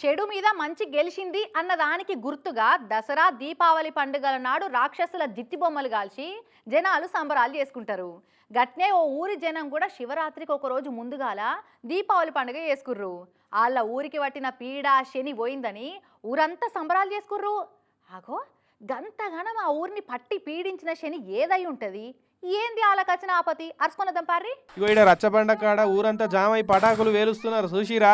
చెడు మీద మంచి గెలిచింది అన్న దానికి గుర్తుగా దసరా దీపావళి పండుగల నాడు రాక్షసుల జిత్తిబొమ్మలు కాల్చి జనాలు సంబరాలు చేసుకుంటారు. గట్నే ఓ ఊరి జనం కూడా శివరాత్రికి ఒక రోజు ముందుగాల దీపావళి పండుగ చేసుకుర్రు. వాళ్ళ ఊరికి పట్టిన పీడ శని పోయిందని ఊరంతా సంబరాలు చేసుకుర్రు. ఆగో గంతగానం ఆ ఊరిని పట్టి పీడించిన శని ఏదై ఉంటుంది? ఏంది ఆలకచ్చిన ఆపతి? అరుచుకున్నదాం పారి ఇగో రచ్చబండ కాడ ఊరంతా జామై పటాకులు వేలుస్తున్నారు. చూసిరా?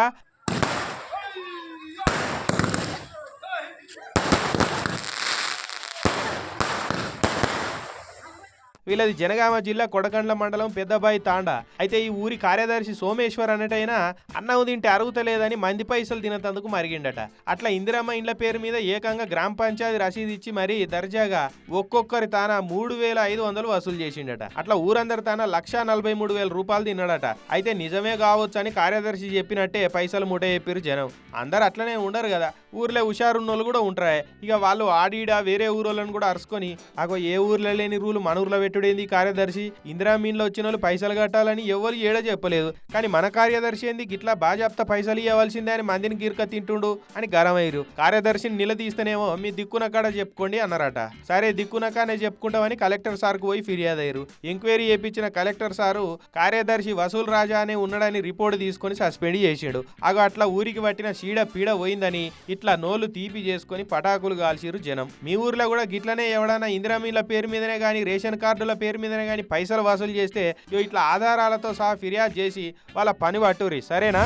వీళ్ళది జనగామ జిల్లా కొడకండ్ల మండలం పెద్దబాయి తాండా. అయితే ఈ ఊరి కార్యదర్శి సోమేశ్వర్ అన్నటైనా అన్నం తింటే అరుగుతలేదని మంది పైసలు తినతందుకు మరిగిండట. అట్లా ఇందిరమ్మ ఇండ్ల పేరు మీద ఏకంగా గ్రామ పంచాయతీ రసీదు ఇచ్చి మరీ దర్జాగా ఒక్కొక్కరి తాన మూడు వేల ఐదు వందలు వసూలు చేసిండట. అట్లా ఊరందరి తాన లక్ష నలభై మూడు వేల రూపాయలు తిన్నాడట. అయితే నిజమే కావచ్చు అని కార్యదర్శి చెప్పినట్టే పైసలు మూట చెప్పారు జనం. అందరు అట్లనే ఉండరు కదా. ఊర్లో హుషారున్నోళ్ళు కూడా ఉంటారు. ఇక వాళ్ళు ఆడీడా వేరే ఊరోళ్ళని కూడా అరుచుకొని అగో ఏ ఊర్లో లేని రూలు మన ఊర్లో పెట్టుడేంది కార్యదర్శి? ఇందిరా మీన్లో వచ్చిన వాళ్ళు పైసలు కట్టాలని ఎవరు ఏడ చెప్పలేదు. కానీ మన కార్యదర్శి ఏంది? గిట్లా బాజాప్తా పైసలు ఇవ్వాల్సిందే అని మందిని గీర్క తింటుండు అని గరమయ్యారు కార్యదర్శిని నిలదీస్తేనేమో మీ దిక్కున కాడ చెప్పుకోండి అన్నారట. సరే దిక్కునకానే చెప్పుకుంటామని కలెక్టర్ సార్కు పోయి ఫిర్యాదు అయ్యారు ఎంక్వైరీ చేయించిన కలెక్టర్ సారు కార్యదర్శి వసూల్ రాజా అనే ఉన్నాడని రిపోర్ట్ తీసుకొని సస్పెండ్ చేసాడు అగో అట్లా ఊరికి పట్టిన చీడ పీడ పోయిందని ఇట్లా నోలు తీపి చేసుకొని పటాకులు కాల్చిరు జనం. మీ ఊర్లో కూడా గిట్లనే ఎవడన్నా ఇందిరామీల పేరు మీదనే కానీ రేషన్ కార్డు కార్డుల పేరు మీదనే కానీ పైసలు వసూలు చేస్తే ఇట్లా ఆధారాలతో సహా ఫిర్యాదు చేసి వాళ్ళ పని పట్టురి సరేనా?